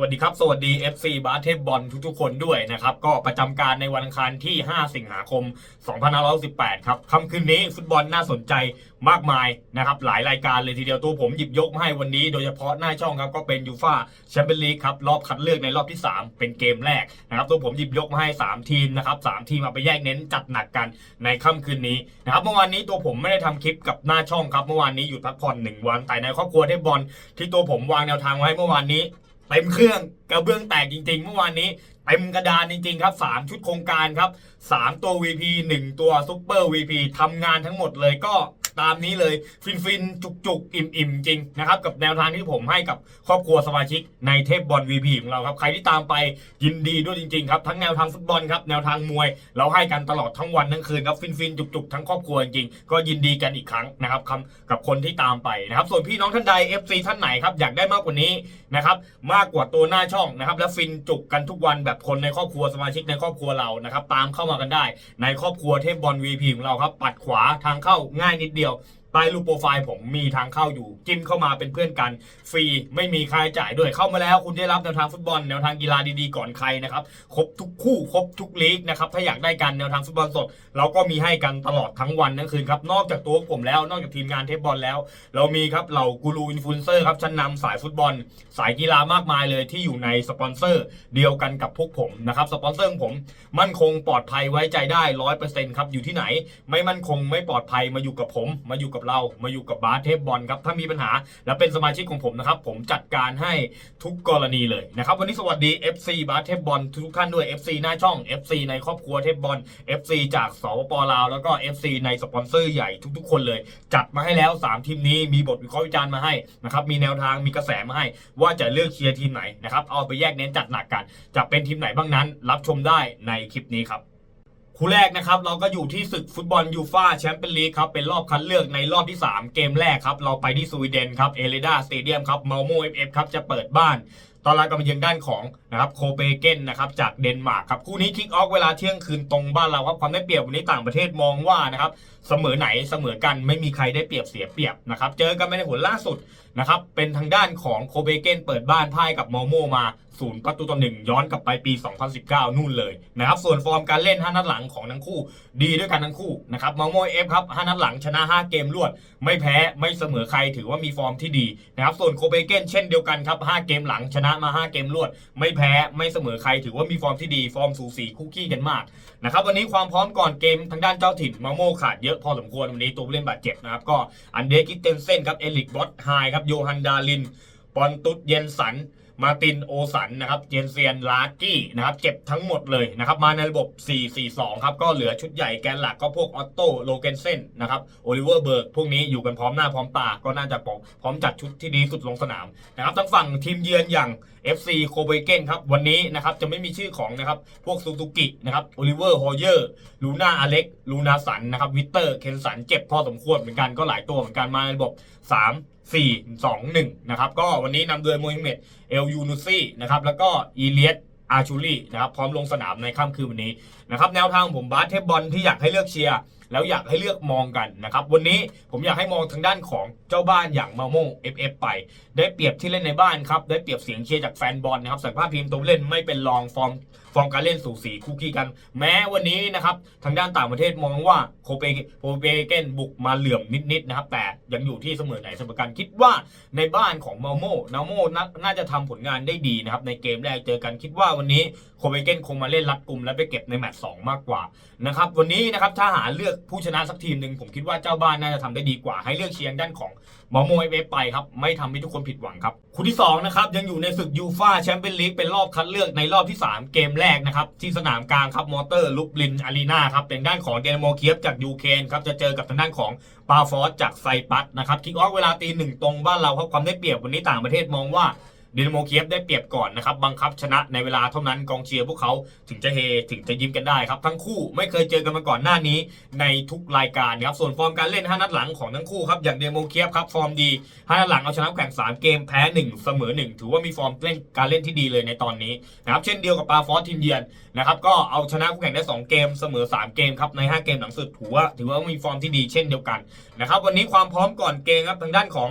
วัสดีครับ สวัสดี FC บาสเทบอลทุกๆ คนด้วยนะครับ ก็ประจำการในวันอังคารที่ 5 สิงหาคม 2518 ครับค่ำคืนนี้ฟุตบอลน่าสนใจมากมายนะครับ หลายรายการเลยทีเดียวตัวผมหยิบยกมาให้วันนี้ โดยเฉพาะหน้าช่องครับ ก็เป็นยูฟ่าแชมเปี้ยนลีกครับ รอบคัดเลือกในรอบที่ 3 เป็นเกมแรกนะครับ ตัวผมหยิบยกมาให้ 3 ทีมนะครับสามทีมมาไปแยกเน้นจัดหนักกันในค่ำคืนนี้นะครับเมื่อวานนี้ตัวผมไม่ได้ทำคลิปกับหน้าช่องครับเมื่อวานนี้หยุดพักผ่อนหนึ่งวันแต่ในครอบครัวเทพบอลที่ตัวผมวางแนวทางไว้เมื่อวานนี้ เต็มเครื่องกระเบื้องแตกจริง ๆ เมื่อวานนี้เต็มกระดานจริง ๆ ครับ 3 ชุดโครงการครับ 3 ตัว VP 1 ตัวซุปเปอร์ VP ทำงานทั้งหมดเลยก็ ตามนี้เลยฟินฟินจุกจุกอิ่มอิ่มจริงนะครับกับแนวทางที่ผมให้กับครอบครัวสมาชิกในเทพบอล VP ของเราครับใครที่ตามไปยินดีด้วยจริงๆครับทั้งแนวทางฟุตบอลครับแนวทางมวย เราให้กันตลอดทั้งวันทั้งคืนครับฟินฟินจุกจุกทั้งครอบครัวจริงๆก็ยินดีกันอีกครั้งนะครับคำกับคนที่ตามไปนะครับส่วนพี่น้องท่านใด FC ท่านไหนครับอยากได้มากกว่านี้นะครับมากกว่าตัวหน้าช่องนะครับและฟินจุกกันทุกวันแบบคนในครอบครัวสมาชิกในครอบครัวเรานะครับตามเข้ามากันได้ ในครอบครัวเทพบอล VP ของเราครับปัดขวาทางเข้าง่ายนิดเดียว deal ใต้รูปโปรไฟล์ผมมีทางเข้าอยู่จิ้มเข้ามาเป็นเพื่อนกัน ฟรีไม่มีค่าใช้จ่ายด้วยเข้ามาแล้ว คุณได้รับแนวทางฟุตบอลแนวทางกีฬาดีๆก่อนใครนะครับครบทุกคู่ครบทุกลีกนะครับถ้าอยากได้กันแนวทางฟุตบอลสด เราก็มีให้กันตลอดทั้งวันทั้งคืนครับนอกจากตัวผมแล้วนอกจากทีมงานเทปบอลแล้ว เรามีครับเหล่ากูรูอินฟลูเอนเซอร์ครับชั้นนำสายฟุตบอล สายกีฬามากมายเลยที่อยู่ในสปอนเซอร์เดียวกันกับพวกผมนะครับสปอนเซอร์ของผมมั่นคงปลอดภัยไว้ใจได้ร้อยเปอร์เซ็นต์ครับอยู่ที่ไหน ไม่มั่นคงไม่ปลอดภัยมาอยู่กับผมมาอยู่กับเรามาอยู่กับบาสเทพบอลครับถ้ามีปัญหาและเป็นสมาชิกของผมนะครับผมจัดการให้ทุกกรณีเลยนะครับวันนี้สวัสดี FC บาสเทพบอลทุกท่านด้วย FC หน้าช่อง FC ในครอบครัวเทพบอล FC จากสปปลาวแล้วก็ FC ในสปอนเซอร์ใหญ่ทุก ๆ คนเลย จัดมาให้แล้ว 3 ทีมนี้มีบทวิเคราะห์วิจารณ์มาให้นะครับมีแนวทางมีกระแสมาให้ ว่าจะเลือกเชียร์ทีมไหนนะครับเอาไปแยกเน้นจัดหนักกันจะเป็นทีมไหนบ้างนั้น รับชมได้ในคลิปนี้ครับ คู่แรกนะครับเราก็อยู่ที่ศึกฟุตบอลยูฟาแชมเปี้ยนลีกครับเป็นรอบคัดเลือกในรอบที่ 3 เกมแรกครับเราไปที่สวีเดนครับเอเลดาสเตเดียมครับมาโมเอฟเอฟครับจะเปิดบ้านตอนรับกันมาเยือนด้านของนะครับโคเปเกนนะครับจากเดนมาร์กครับคู่นี้คิกออฟเวลาเที่ยงคืนตรงบ้านเราครับความได้เปรียบวันนี้ต่างประเทศมองว่านะครับเสมอไหนเสมอกันไม่มีใครได้เปรียบเสียเปรียบนะครับเจอกันไปในผลล่าสุดนะครับเป็นทางด้านของโคเปเกนเปิดบ้านพ่ายกับโมโมมา ศูนย์ประตูต่อหนึ่งย้อนกลับไปปี 2019 นู่นเลยนะครับส่วนฟอร์มการเล่น 5 นัดหลังของทั้งคู่ ดีด้วยกันทั้งคู่นะครับมาโมเอฟครับ 5 นัดหลังชนะ 5 เกมรวด ไม่แพ้ไม่เสมอใครถือว่ามีฟอร์มที่ดีนะครับส่วนโคเปเกนเช่นเดียวกันครับ 5 เกมหลังชนะมา 5 เกมรวด ไม่แพ้ไม่เสมอใครถือว่ามีฟอร์มที่ดีฟอร์มสูสีคู่ขี้กันมากนะครับวันนี้ความพร้อมก่อนเกมทางด้านเจ้าถิ่นมาโมขาดเยอะพอสมควรวันนี้ตัวผู้เล่นบาดเจ็บนะครับก็อันเดรกิเตนเซนครับเอลิกบอสไฮครับโยฮันดาลินปอนตุสเยนสัน มาตินโอสันนะครับ เจนเซียนลากี้นะครับ เจ็บทั้งหมดเลยนะครับ มาในระบบ 4-4-2 ครับ ก็เหลือชุดใหญ่แกนหลักก็พวกออตโต้โลเกนเซนนะครับ โอลิเวอร์เบิร์ก พวกนี้อยู่กันพร้อมหน้าพร้อมตา ก็น่าจะพร้อมจัดชุดที่ดีสุดลงสนามนะครับทั้งฝั่งทีมเยือนอย่าง FC โคเบเกนครับ วันนี้นะครับจะไม่มีชื่อของนะครับ พวกซูซูกินะครับ โอลิเวอร์ ฮอเยอร์ ลูน่า อเล็ก ลูนาสันนะครับ วิเตอร์ เคนสัน เจ็บพอสมควรเหมือนกัน ก็หลายตัวเหมือนกัน มาในระบบ 3 4 2 1นะครับก็วันนี้นำโดยโมฮิเมดเอลยูนุซี่นะครับแล้วก็อีเลียสอาชูลี่นะครับพร้อมลงสนามในค่ำคืนวันนี้นะครับแนวทางผมบาสเทบบอลที่อยากให้เลือกเชียร์แล้วอยากให้เลือกมองกันนะครับ วันนี้ผมอยากให้มองทางด้านของเจ้าบ้านอย่างมาโม่ FF ไป ได้เปรียบที่เล่นในบ้านครับ ได้เปรียบเสียงเชียร์จากแฟนบอลนะครับสัญภาพทีมตัวเล่นไม่เป็นรองฟอร์มฟอร์มการเล่นสูสีคู่ขี้กัน แม้วันนี้นะครับทางด้านต่างประเทศมองว่าโคเปโคเปเกนบุกมาเหลื่อมนิดๆนะครับแต่ยังอยู่ที่เสมอไหนเสมอกันคิดว่าในบ้านของมาโม่นาโม่น่าจะทำผลงานได้ดีนะครับในเกมแรกเจอกันคิดว่าวันนี้โคเปเกนคงมาเล่นรัดกลุ่มและไปเก็บในแมตช์สองมากกว่านะครับวันนี้นะครับถ้าหาเลือกผู้ชนะสักทีมหนึ่งผมคิดว่าเจ้าบ้านน่าจะทำได้ดีกว่า ให้เลือกเชียร์ด้านของหมาโมเอฟไปครับไม่ทำให้ทุกคนผิดหวังครับคู่ที่สองนะครับยังอยู่ในศึกยูฟาแชมเปี้ยนลีกเป็นรอบคัดเลือกในรอบที่ 3 เกมแรกนะครับที่สนามกลางครับมอเตอร์ลุบลินอารีนาครับเป็นด้านของเดนโมเคียฟจากยูเครนครับจะเจอกับทางด้านของปาฟอสจากไซปัสนะครับคิกออฟเวลาตีหนึ่งตรงบ้านเราครับความได้เปรียบวันนี้ต่างประเทศมองว่า ดนโมเคียฟได้เปรียบก่อนนะครับบังคับชนะในเวลาเท่านั้นกองเชียร์พวกเขาถึงจะเฮถึงจะยิ้มกันได้ครับทั้งคู่ไม่เคยเจอกันมาก่อนหน้านี้ในทุกรายการครับส่วนฟอร์มการเล่น5นัดหลังของทั้งคู่ครับอย่างเดนโมเคียฟครับฟอร์มดี5นัดหลังเอาชนะแข่ง3เกมแพ้ 1 เสมอ 1 ถือว่ามีฟอร์มเล่นการเล่นที่ดีเลยในตอนนี้นะครับเช่นเดียวกับปาฟอสทีมเยือนนะครับก็เอาชนะคู่แข่งได้ 2 เกมเสมอ 3 เกมครับใน 5 เกมหลังสุดถือว่าถือว่ามีฟอร์มที่ดีเช่นเดียวกันนะครับวันนี้ความพร้อมก่อนเกมครับทางด้านของ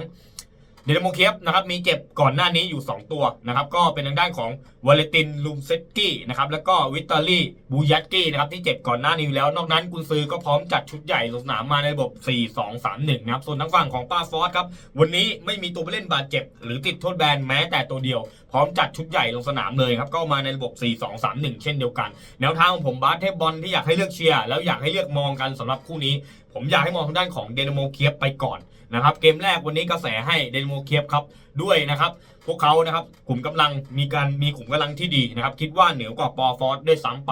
เดนโมเคฟนะครับมีเจ็บก่อนหน้านี้อยู่ 2 ตัวนะครับก็เป็นทางด้านของวาเลตินลูมเซตกี้นะครับแล้วก็วิตตอรี่บูยัตกี้นะครับที่เจ็บก่อนหน้านี้อยู่แล้ว นอกนั้นกุนซือก็พร้อมจัดชุดใหญ่ลงสนามมาในระบบ 4-2-3-1นะครับส่วนทางฝั่งของป้าฟอสครับวันนี้ไม่มีตัวผู้เล่นบาดเจ็บ หรือติดโทษแบนแม้แต่ตัวเดียว พร้อมจัดชุดใหญ่ลงสนามเลยครับก็มาในระบบ 4-2-3-1 เช่นเดียวกัน แนวทางของผมบาสเทพบอลที่อยากให้เลือกเชียร์แล้วอยากให้เลือกมองกันสำหรับคู่นี้ ผมอยากให้มองทางด้านของเดนโมเคียฟไปก่อน นะครับเกมแรกวันนี้กระแสให้เดนโมเคียฟครับด้วยนะครับพวกเขานะครับกลุ่มกำลังมีการมีกลุ่มกำลังที่ดีนะครับคิดว่าเหนือกว่าปอฟอร์ด้วยซ้ำไป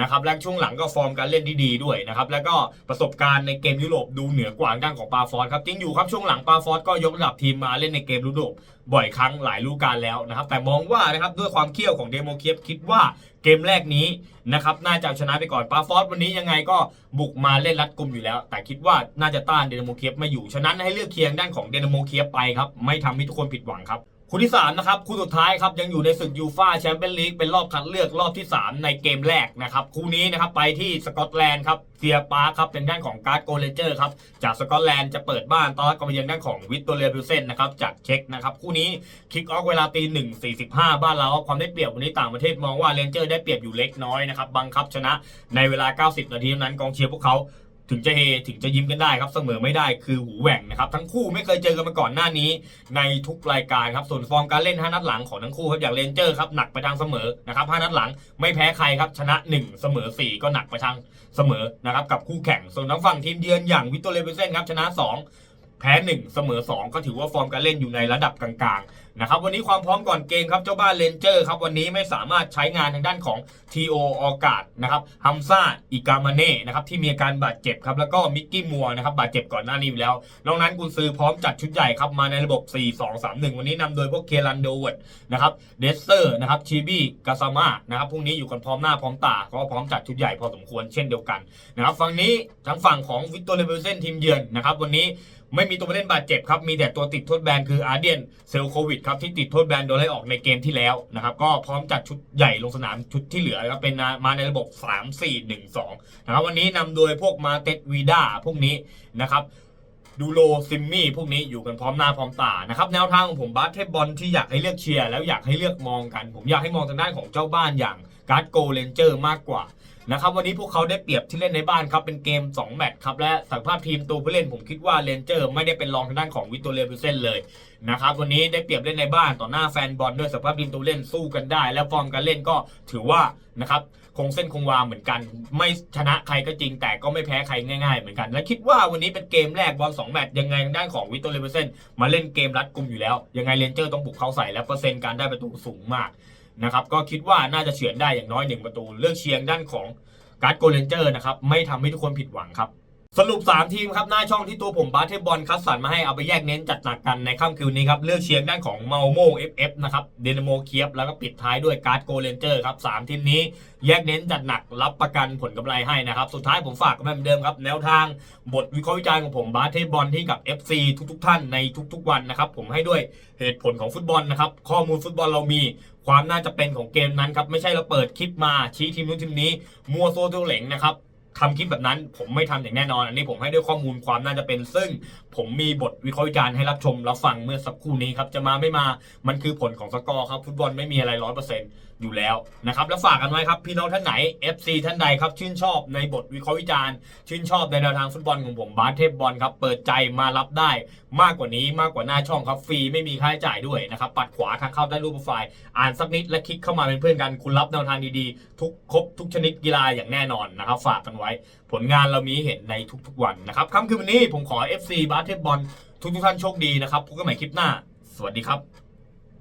นะครับและช่วงหลังก็ฟอร์มการเล่นที่ดีด้วยนะครับแล้วก็ประสบการณ์ในเกมยุโรปดูเหนือกว่างด้านของปาฟอสครับจริงอยู่ครับช่วงหลังปาฟอสก็ยกระดับทีมมาเล่นในเกมยุโรปบ่อยครั้งหลายฤดูกาลแล้วนะครับแต่มองว่านะครับด้วยความเขี้ยวของเดโมเคียฟคิดว่าเกมแรกนี้นะครับน่าจะชนะไปก่อนปาฟอสวันนี้ยังไงก็บุกมาเล่นรัดกุมอยู่แล้ว แต่คิดว่าน่าจะต้านเดนโมเคียฟไม่อยู่ฉะนั้นให้เลือกเคียงด้านของเดนโมเคียฟไปครับไม่ทำให้ทุกคนผิดหวังครับ คู่ที่ 3 นะครับคู่สุดท้ายครับยังอยู่ในศึกยูฟาแชมเปี้ยนลีกเป็นรอบคัดเลือกรอบที่ 3 ในเกมแรกนะครับคู่นี้นะครับไปที่สกอตแลนด์ครับเซียปาร์ครับเป็นด้านของการ์ดโกเลเจอร์ครับจากสกอตแลนด์จะเปิดบ้านต้อนรับกับเยือนด้านของวิตโตเรียบิลเซนนะครับจากเช็กนะครับคู่นี้คิกออฟเวลาตีหนึ่งสี่สิบห้าบ้านเราความได้เปรียบวันนี้ต่างประเทศมองว่าเรนเจอร์ได้เปรียบอยู่เล็กน้อยนะครับบังคับชนะในเวลา 90 นาทีเท่านั้นกองเชียร์พวกเขา ถึงจะเฮถึงจะยิ้มกันได้ครับเสมอไม่ได้คือหูแหว่งนะครับทั้งคู่ไม่เคยเจอกันมาก่อนหน้านี้ ในทุกรายการครับส่วนฟอร์มการเล่น 5 นัดหลังของทั้งคู่ครับอย่างเรนเจอร์ครับหนักไปทางเสมอนะครับ5นัดหลังไม่แพ้ใครครับชนะ 1 เสมอ 4 ก็หนักไปทางเสมอนะครับกับคู่แข่งส่วนทั้งฝั่งทีมเยือนอย่างวิตโตเรเบเซนครับชนะ 2 แพ้ 1 เสมอ 2 ก็ถือว่าฟอร์มการเล่นอยู่ในระดับกลางๆนะครับวันนี้ความพร้อมก่อนเกมครับเจ้าบ้านเรนเจอร์ครับวันนี้ไม่สามารถใช้งานทางด้านของทีโอออกาดนะครับฮัมซาอิกามาเน่นะครับที่มีอาการบาดเจ็บครับแล้วก็มิกกี้มัวนะครับบาดเจ็บก่อนหน้านี้แล้วนอกนั้นกุนซือพร้อมจัดชุดใหญ่ครับมาในระบบ 4-2-3-1 วันนี้นำโดยพวกเคลันโดเวิร์ดนะครับเดสเซอร์นะครับชีบี้กาซาม่านะครับพวกนี้อยู่กันพร้อมหน้าพร้อมตาก็พร้อมจัดชุดใหญ่พอสมควรเช่นเดียวกันนะครับฝั่งนี้ทางฝั่งของวิตอร์เลเวลเซนทีมเยือนนะครับวันนี้ ไม่มีตัวผู้เล่นบาดเจ็บครับ มีแต่ตัวติดโทษแบนคืออาร์เดียนเซลโควิดครับที่ติดโทษแบนโดนไล่ออกในเกมที่แล้วนะครับก็พร้อมจัดชุดใหญ่ลงสนามชุดที่เหลือนะครับเป็นมาในระบบ 3 4 1 2นะครับวันนี้นำโดยพวกมาเต็ดวีด้าพวกนี้นะครับดูโลซิมมี่พวกนี้อยู่กันพร้อมหน้าพร้อมตานะครับแนวทางของผมบาสเทบอลที่อยากให้เลือกเชียร์แล้วอยากให้เลือกมองกัน ผมอยากให้มองทางด้านของเจ้าบ้านอย่างการ์ดโกเลนเจอร์มากกว่า นะครับวันนี้พวกเขาได้เปรียบที่เล่นในบ้านครับเป็นเกม 2 แมตช์ครับและศักยภาพทีมตัวผู้เล่นผมคิดว่าเรนเจอร์ไม่ได้เป็นรองทางด้านของวิตโตเรียบิเซนเลยนะครับวันนี้ได้เปรียบเล่นในบ้านต่อหน้าแฟนบอลด้วยศักยภาพทีมตัวเล่นสู้กันได้ และฟอร์มการเล่นก็ถือว่านะครับคงเส้นคงวาเหมือนกัน ไม่ชนะใครก็จริง แต่ก็ไม่แพ้ใครง่ายๆเหมือนกัน และคิดว่าวันนี้เป็นเกมแรกบอล2แมตช์ยังไงทางด้านของวิตโตเรียบิเซนมาเล่นเกมรัดกุมอยู่แล้วยังไงเรนเจอร์ต้องบุกเข้าใส่และเปอร์เซ็นต์การได้ประตูสูงมาก นะครับก็คิดว่าน่าจะเฉือนได้อย่างน้อยหนึ่งประตู เลือกเชียงด้านของการ์ดโกลเลนเจอร์นะครับไม่ทำให้ทุกคนผิดหวังครับ สรุป 3 ทีมครับหน้าช่องที่ตัวผมบาสเทบอลคัดสรรมาให้เอาไปแยกเน้นจัดหนักกันในค่ำคืนนี้ครับ เลือกเชียร์ด้านของเมาโม FF นะครับเดนโมเคียบแล้วก็ปิดท้ายด้วยการ์ดโกเลนเจอร์ครับ3ทีมนี้แยกเน้นจัดหนักรับประกันผลกำไรให้นะครับ สุดท้ายผมฝากกันเหมือนเดิมครับ แนวทางบทวิเคราะห์วิจารณ์ของผมบาสเทบอลที่กับ FC ทุกๆ ท่านในทุก ๆ วันนะครับผมให้ด้วยเหตุผลของฟุตบอลนะครับข้อมูลฟุตบอลเรามีความน่าจะเป็นของเกมนั้นครับไม่ใช่เราเปิดคลิปมาชี้ทีมนู้นทีมนี้มัวโซตัวเหลงนะครับ ทำคลิปแบบนั้นผมไม่ทำอย่างแน่นอน อันนี้ผมให้ด้วยข้อมูลความน่าจะเป็น ซึ่งผมมีบทวิเคราะห์วิจารณ์ให้รับชมรับฟังเมื่อสักครู่นี้ครับ จะมาไม่มามันคือผลของสกอร์ครับ ฟุตบอลไม่มีอะไรร้อยเปอร์เซ็นต์อยู่แล้วนะครับ แล้วฝากกันไว้ครับ พี่น้องท่านไหน FC ท่านใดครับ ชื่นชอบในบทวิเคราะห์วิจารณ์ ชื่นชอบในแนวทางฟุตบอลของผมบาสเทพบอลครับเปิดใจมารับได้มากกว่านี้มากกว่าหน้าช่องครับฟรีไม่มีค่าใช้จ่ายด้วยนะครับปัดขวาทางเข้าได้รูปโปรไฟล์อ่านสักนิดและคลิกเข้ามาเป็นเพื่อนกันคุณรับแนวทางดีๆทุกครบทุกชนิดกีฬาอย่างแน่นอนนะครับฝากกันไว้ผลงานเรามีเห็นในทุกๆวันนะครับค่ำคืนวันนี้ผมขอ FC บาสเทพบอลทุกๆท่านโชคดีนะครับพบกันใหม่คลิปหน้า สวัสดีครับ